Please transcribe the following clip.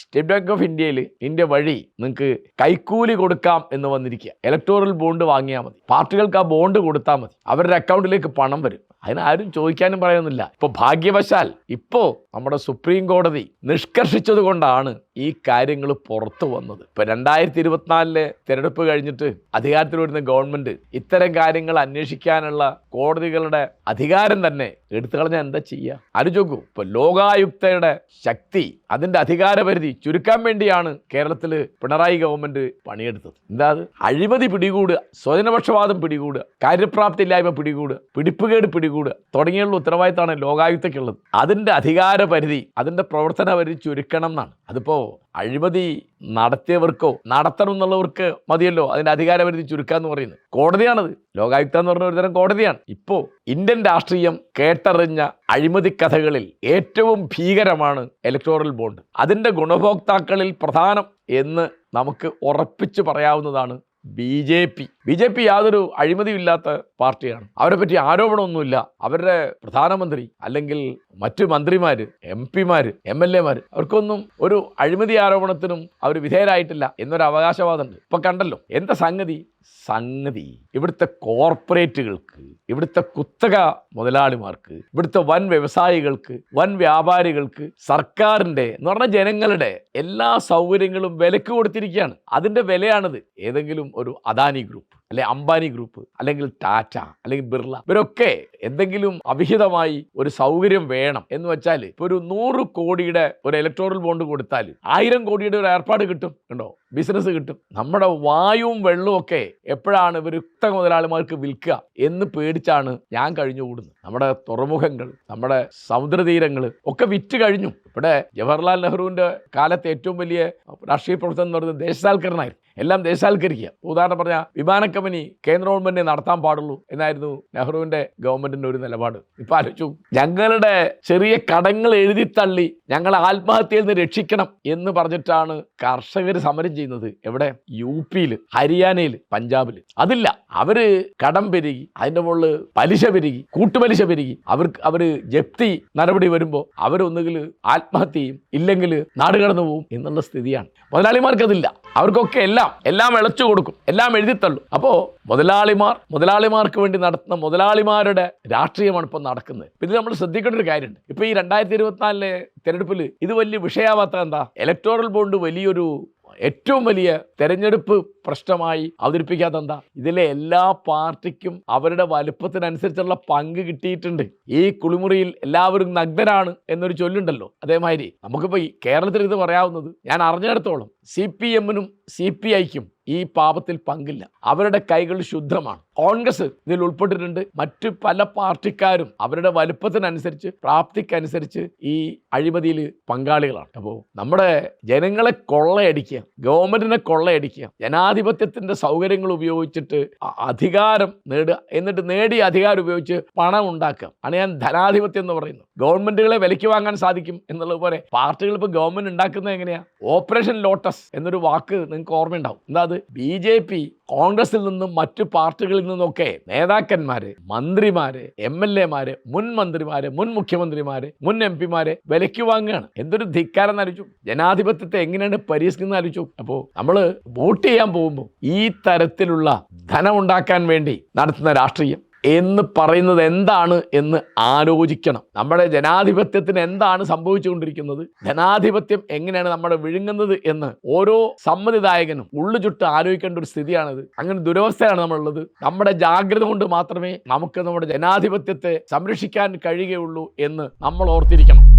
State bank of ഇന്ത്യയിൽ India വഴി നിങ്ങൾക്ക് കൈക്കൂലി കൊടുക്കാം എന്ന് വന്നിരിക്കുക ഇലക്ടോറൽ ബോണ്ട് വാങ്ങിയാൽ മതി. പാർട്ടികൾക്ക് ആ ബോണ്ട് കൊടുത്താൽ മതി. അവരുടെ അക്കൗണ്ടിലേക്ക് പണം വരും. അതിനാരും ചോദിക്കാനും പറയുന്നില്ല ഇപ്പോൾ ഭാഗ്യവശാൽ ഇപ്പോൾ നമ്മുടെ സുപ്രീം കോടതി നിഷ്കർഷിച്ചതുകൊണ്ടാണ് ഈ കാര്യങ്ങൾ പുറത്തു വന്നത്. ഇപ്പൊ രണ്ടായിരത്തി ഇരുപത്തിനാലിലെ തിരഞ്ഞെടുപ്പ് കഴിഞ്ഞിട്ട് അധികാരത്തിൽ വരുന്ന ഗവൺമെന്റ് ഇത്തരം കാര്യങ്ങൾ അന്വേഷിക്കാനുള്ള കോടതികളുടെ അധികാരം തന്നെ എടുത്തു കളഞ്ഞാൽ എന്താ ചെയ്യുക ആലോചിക്കൂ ഇപ്പൊ ലോകായുക്തയുടെ ശക്തി അതിന്റെ അധികാരപരിധി ചുരുക്കാൻ വേണ്ടിയാണ് കേരളത്തിൽ പിണറായി ഗവൺമെന്റ് പണിയെടുത്തത്. എന്താ അത്? അഴിമതി പിടികൂടുക സ്വജനപക്ഷവാദം പിടികൂടുക കാര്യപ്രാപ്തി ഇല്ലായ്മ പിടികൂടുക പിടിപ്പുകേട് പിടികൂടുക തുടങ്ങിയുള്ള ഉത്തരവാദിത്തമാണ് ലോകായുക്തയ്ക്കുള്ളത്. അതിന്റെ അധികാര പരിധി അതിന്റെ പ്രവർത്തന പരിധി ചുരുക്കണം എന്നാണ്. അതിപ്പോൾ അഴിമതി നടത്തിയവർക്കോ നടത്തണം എന്നുള്ളവർക്ക് മതിയല്ലോ അതിന്റെ അധികാരപരിധി എന്ന് പറയുന്നത്. കോടതിയാണത്. ലോകായുക്ത എന്ന് പറഞ്ഞ ഒരുതരം കോടതിയാണ്. ഇപ്പോൾ ഇന്ത്യൻ രാഷ്ട്രീയം കേട്ടറിഞ്ഞ അഴിമതി കഥകളിൽ ഏറ്റവും ഭീകരമാണ് ഇലക്ടോറൽ ബോണ്ട് അതിന്റെ ഗുണഭോക്താക്കളിൽ പ്രധാനം എന്ന് നമുക്ക് ഉറപ്പിച്ച് പറയാവുന്നതാണ് B J P. B J P യാതൊരു അഴിമതിയില്ലാത്ത പാർട്ടിയാണ്. അവരെ പറ്റി ആരോപണമൊന്നുമില്ല. അവരുടെ പ്രധാനമന്ത്രി അല്ലെങ്കിൽ മറ്റു മന്ത്രിമാർ എം പിമാർ എം എൽ എമാർ അവർക്കൊന്നും ഒരു അഴിമതി ആരോപണത്തിനും അവർ വിധേയരായിട്ടില്ല എന്നൊരു അവകാശവാദമുണ്ട് ഇപ്പൊ കണ്ടല്ലോ എന്താ സംഗതി? സംഗതി ഇവിടുത്തെ കോർപ്പറേറ്റുകൾക്ക് ഇവിടുത്തെ കുത്തക മുതലാളിമാർക്ക് ഇവിടുത്തെ വൻ വ്യവസായികൾക്ക് വൻ വ്യാപാരികൾക്ക് സർക്കാരിന്റെ എന്ന് പറഞ്ഞ ജനങ്ങളുടെ എല്ലാ സൗകര്യങ്ങളും വിലക്ക് കൊടുത്തിരിക്കുകയാണ്. അതിന്റെ വിലയാണിത്. ഏതെങ്കിലും ഒരു അദാനി ഗ്രൂപ്പ്. അല്ലെ അംബാനി ഗ്രൂപ്പ് അല്ലെങ്കിൽ ടാറ്റ അല്ലെങ്കിൽ ബിർള ഇവരൊക്കെ എന്തെങ്കിലും അവിഹിതമായി ഒരു സൗകര്യം വേണം എന്ന് വെച്ചാൽ ഇപ്പൊ ഒരു നൂറ് കോടിയുടെ ഒരു ഇലക്ട്രോറൽ ബോണ്ട് കൊടുത്താൽ ആയിരം കോടിയുടെ ഒരു ഏർപ്പാട് കിട്ടും കണ്ടോ? ബിസിനസ് കിട്ടും. നമ്മുടെ വായുവും വെള്ളവും ഒക്കെ എപ്പോഴാണ് ഇവർ യുക്ത മുതലാളിമാർക്ക് വിൽക്കുക എന്ന് പേടിച്ചാണ് ഞാൻ കഴിഞ്ഞു കൂടുന്നത്. നമ്മുടെ തുറമുഖങ്ങൾ നമ്മുടെ സമുദ്രതീരങ്ങൾ ഒക്കെ വിറ്റ് കഴിഞ്ഞു. ഇവിടെ ജവഹർലാൽ നെഹ്റുവിന്റെ കാലത്ത് ഏറ്റവും വലിയ രാഷ്ട്രീയ പ്രവർത്തനം എന്ന് പറയുന്നത് ദേശസാൽക്കരണമായിരുന്നു. എല്ലാം ദേശസാൽക്കരിക്കുക. ഉദാഹരണം പറഞ്ഞാൽ വിമാന കമ്പനി കേന്ദ്ര ഗവൺമെന്റിനെ നടത്താൻ പാടുള്ളൂ എന്നായിരുന്നു നെഹ്റുവിന്റെ ഗവൺമെന്റിന്റെ ഒരു നിലപാട്. ഇപ്പൊ ആലോചിച്ചു. ഞങ്ങളുടെ ചെറിയ കടങ്ങൾ എഴുതി തള്ളി ഞങ്ങളെ ആത്മഹത്യയിൽ നിന്ന് രക്ഷിക്കണം എന്ന് പറഞ്ഞിട്ടാണ് കർഷകർ സമരം ചെയ്യുന്നത്. എവിടെ? യു പിയിൽ ഹരിയാനയിൽ പഞ്ചാബിൽ അതില്ല. അവർ കടം പെരുകി അതിന്റെ മുകളിൽ പലിശ പെരുകി കൂട്ടുപലിശ പെരുകി. അവർക്ക് അവർ ജപ്തി നടപടി വരുമ്പോൾ അവരൊന്നുകിൽ ആത്മഹത്യ ചെയ്യും ഇല്ലെങ്കിൽ നാട് കടന്നു പോകും എന്നുള്ള സ്ഥിതിയാണ്. മുതലാളിമാർക്ക് അതില്ല അവർക്കൊക്കെ എല്ലാം എല്ലാം ഇളച്ചു കൊടുക്കും എല്ലാം എഴുതിത്തള്ളും അപ്പോൾ മുതലാളിമാർ മുതലാളിമാർക്ക് വേണ്ടി നടത്തുന്ന മുതലാളിമാരുടെ രാഷ്ട്രീയമാണ് ഇപ്പോൾ നടക്കുന്നത്. ഇതിൽ ഇത് നമ്മൾ ശ്രദ്ധിക്കേണ്ട ഒരു കാര്യമുണ്ട്. ഇപ്പോൾ ഈ രണ്ടായിരത്തി ഇരുപത്തിനാലിലെ തെരഞ്ഞെടുപ്പിൽ ഇത് വലിയ വിഷയാവാത്ത എന്താ? ഇലക്ടോറൽ ബോണ്ട് വലിയൊരു ഏറ്റവും വലിയ തെരഞ്ഞെടുപ്പ് പ്രശ്നമായി അവതരിപ്പിക്കാത്ത എന്താ? ഇതിലെ എല്ലാ പാർട്ടിക്കും അവരുടെ വലുപ്പത്തിനനുസരിച്ചുള്ള പങ്ക് കിട്ടിയിട്ടുണ്ട്. ഈ കുളിമുറിയിൽ എല്ലാവരും നഗ്നരാണ് എന്നൊരു ചൊല്ലുണ്ടല്ലോ. അതേമാതിരി നമുക്കിപ്പോൾ ഈ കേരളത്തിൽ ഇത് പറയാവുന്നത് ഞാൻ അറിഞ്ഞിടത്തോളം സി പി എമ്മിനും സി പി ഐക്കും ഈ പാപത്തിൽ പങ്കില്ല. അവരുടെ കൈകൾ ശുദ്ധമാണ്. കോൺഗ്രസ് ഇതിൽ ഉൾപ്പെട്ടിട്ടുണ്ട്. മറ്റു പല പാർട്ടിക്കാരും അവരുടെ വലുപ്പത്തിനനുസരിച്ച് പ്രാപ്തിക്കനുസരിച്ച് ഈ അഴിമതിയിൽ പങ്കാളികളാണ്. അപ്പോൾ നമ്മുടെ ജനങ്ങളെ കൊള്ളയടിക്കുക ഗവൺമെന്റിനെ കൊള്ളയടിക്കുക ജനാധിപത്യത്തിന്റെ സൗകര്യങ്ങൾ ഉപയോഗിച്ചിട്ട് അധികാരം നേടുക എന്നിട്ട് നേടിയ അധികാരം ഉപയോഗിച്ച് പണം ഉണ്ടാക്കുക. ആണ് ഞാൻ ധനാധിപത്യം എന്ന് പറയുന്നത്. ഗവൺമെന്റുകളെ വിലയ്ക്ക് വാങ്ങാൻ സാധിക്കും എന്നുള്ളത് പോലെ പാർട്ടികൾ ഇപ്പോൾ ഗവൺമെന്റ് ഉണ്ടാക്കുന്നത് എങ്ങനെയാ? ഓപ്പറേഷൻ ലോട്ടസ് എന്നൊരു വാക്ക് നിങ്ങൾക്ക് ഓർമ്മയുണ്ടാവും. എന്താ അത്? ബി ജെ പി കോൺഗ്രസിൽ നിന്നും മറ്റു പാർട്ടികളിൽ നിന്നൊക്കെ നേതാക്കന്മാര് മന്ത്രിമാര് എം എൽ എമാര് മുൻ മന്ത്രിമാര് മുൻ മുഖ്യമന്ത്രിമാര് മുൻ എം പിമാരെ വിലയ്ക്ക് വാങ്ങുകയാണ്. എന്തൊരു ധിക്കാരം ആലോചിച്ചു ജനാധിപത്യത്തെ എങ്ങനെയാണ് പരിഹസിക്കുന്നത് ആലോചിച്ചു. അപ്പോൾ നമ്മൾ വോട്ട് ചെയ്യാൻ പോകുമ്പോൾ ഈ തരത്തിലുള്ള ധനമുണ്ടാക്കാൻ വേണ്ടി നടത്തുന്ന രാഷ്ട്രീയം എന്ന് പറയുന്നത് എന്താണ് എന്ന് ആലോചിക്കണം. നമ്മുടെ ജനാധിപത്യത്തിന് എന്താണ് സംഭവിച്ചുകൊണ്ടിരിക്കുന്നത്? ജനാധിപത്യം എങ്ങനെയാണ് നമ്മുടെ വിഴുങ്ങുന്നത് എന്ന് ഓരോ സമ്മതിദായകനും ഉള്ളു ചുട്ട് ആലോചിക്കേണ്ട ഒരു സ്ഥിതിയാണിത്. അങ്ങനെ ദുരവസ്ഥയാണ് നമ്മളുള്ളത്. നമ്മുടെ ജാഗ്രത കൊണ്ട് മാത്രമേ നമുക്ക് നമ്മുടെ ജനാധിപത്യത്തെ സംരക്ഷിക്കാൻ കഴിയുകയുള്ളൂ എന്ന് നമ്മൾ ഓർത്തിരിക്കണം.